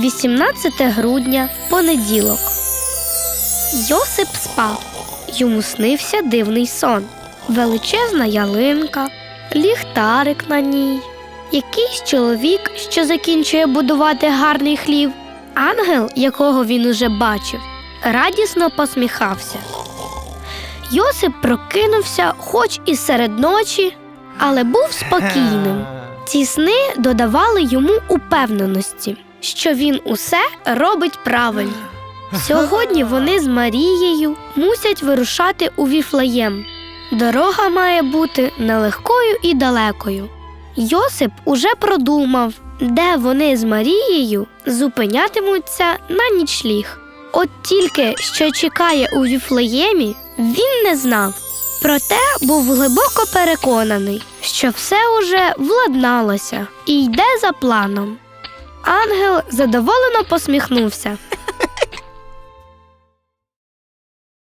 18 грудня, понеділок. Йосип спав. Йому снився дивний сон. Величезна ялинка, ліхтарик на ній, якийсь чоловік, що закінчує будувати гарний хлів, ангел, якого він уже бачив, радісно посміхався. Йосип прокинувся, хоч і серед ночі, але був спокійним. Ці сни додавали йому упевненості, що він усе робить правильно. Сьогодні вони з Марією мусять вирушати у Віфлеєм. Дорога має бути нелегкою і далекою. Йосип уже продумав, де вони з Марією зупинятимуться на нічліг. От тільки що чекає у Віфлеємі, він не знав. Проте був глибоко переконаний, що все уже владналося і йде за планом. Ангел задоволено посміхнувся.